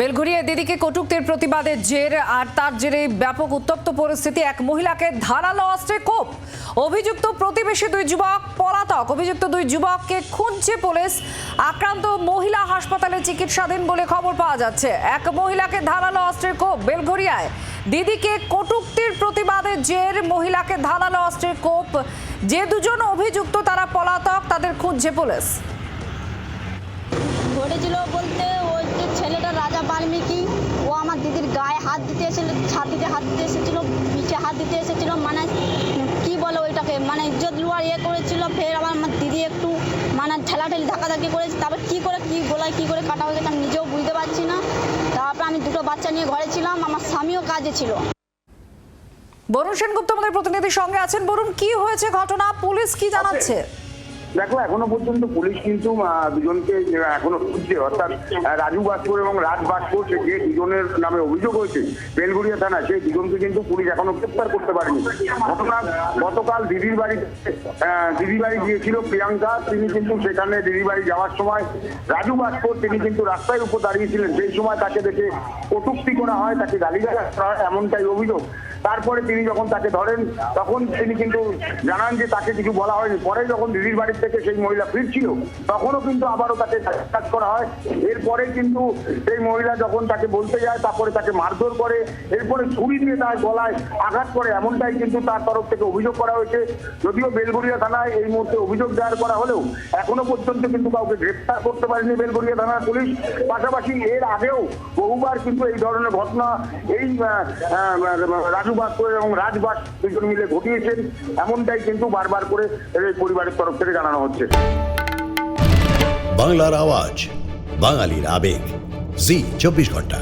বেলঘরিয়া দিদিকে কটুক্তির প্রতিবাদে জের, আর তার জেরে ব্যাপক উত্তপ্ত পরিস্থিতি। এক মহিলাকে ধারালো অস্ত্রে কোপ। অভিযুক্ত প্রতিবেশী দুই যুবক, পলাতক। অভিযুক্ত দুই যুবককে খুঁজছে পুলিশ। আক্রান্ত মহিলা হাসপাতালে চিকিৎসাধীন বলে খবর পাওয়া যাচ্ছে। এক মহিলাকে ধারালো অস্ত্রের কোপ। বেলঘরিয়ায় দিদিকে কটুক্তির প্রতিবাদে জের, মহিলাকে ধারালো অস্ত্রের কোপ। যে দুজন অভিযুক্ত, তারা পলাতক, তাদের খুঁজছে পুলিশ। ঘটেছিল বলতে বাল্মীকি ও আমার দিদির গায়ে হাত দিতে এসেছিল ছাতিতে হাত দিতে এসেছিল পিঠে হাত দিতে এসেছিল মানে কি বলে ওইটাকে মানে ইজ্জত লুয়ার ইয়ে করেছিল ফের আবার আমার দিদি একটু মানে ঠেলাঠেলি ধাক্কাধাক্কি করেছে তারপর কী করে কী গোলায় কী করে কাটা হয়ে গেছে আমি নিজেও বুঝতে পারছি না। তারপর আমি দুটো বাচ্চা নিয়ে ঘরে ছিলাম আমার স্বামীও কাজে ছিল। বরুণ সেনগুপ্ত আমাদের প্রতিনিধির সঙ্গে আছেন। বরুণ কি হয়েছে ঘটনা? পুলিশ কি জানাচ্ছে? দেখো, এখনও পর্যন্ত পুলিশ কিন্তু দুজনকে এখনও খুঁজছে। অর্থাৎ রাজু বাস্কর এবং রাজ বাস্কর যে দুজনের নামে অভিযোগ হয়েছে বেলগুড়িয়া থানা সেই দুজনকে কিন্তু পুলিশ এখনও গ্রেপ্তার করতে পারেনি। ঘটনা গতকাল দিদির বাড়ি দিদির বাড়ি গিয়েছিল প্রিয়াঙ্কা। তিনি কিন্তু সেখানে দিদির বাড়ি যাওয়ার সময় রাজু বাস্কর, তিনি কিন্তু রাস্তায় উপর দাঁড়িয়েছিলেন সেই সময় তাকে দেখে কটুক্তি করা হয়, তাকে গালিগালাজ করা হয়, এমনটাই অভিযোগ। তারপরে তিনি যখন তাকে ধরেন তখন তিনি কিন্তু জানান যে তাকে কিছু বলা হয়নি। পরে যখন দিদির বাড়ির থেকে সেই মহিলা ফিরছিল তখনও কিন্তু আবারও তাকে কাজ করা হয়। এরপরে কিন্তু সেই মহিলা যখন তাকে বলতে যায় তারপরে তাকে মারধর করে এরপরে ছুরি দিয়ে তার গলায় আঘাত করে এমনটাই কিন্তু তার তরফ থেকে অভিযোগ করা হয়েছে। যদিও বেলগুড়িয়া থানায় এই মুহূর্তে অভিযোগ দায়ের করা হলেও এখনও পর্যন্ত কিন্তু কাউকে গ্রেপ্তার করতে পারেনি বেলগুড়িয়া থানার পুলিশ। পাশাপাশি এর আগেও বহুবার কিন্তু এই ধরনের ঘটনা এই আহ, আহ, করে এবং রাজবাস দুজন মিলে ঘটিয়েছেন এমনটাই কিন্তু বারবার করে এই পরিবারের তরফ থেকে জানানো হচ্ছে। বাংলার আওয়াজ বাঙালির আবেগ জি চব্বিশ ঘণ্টা।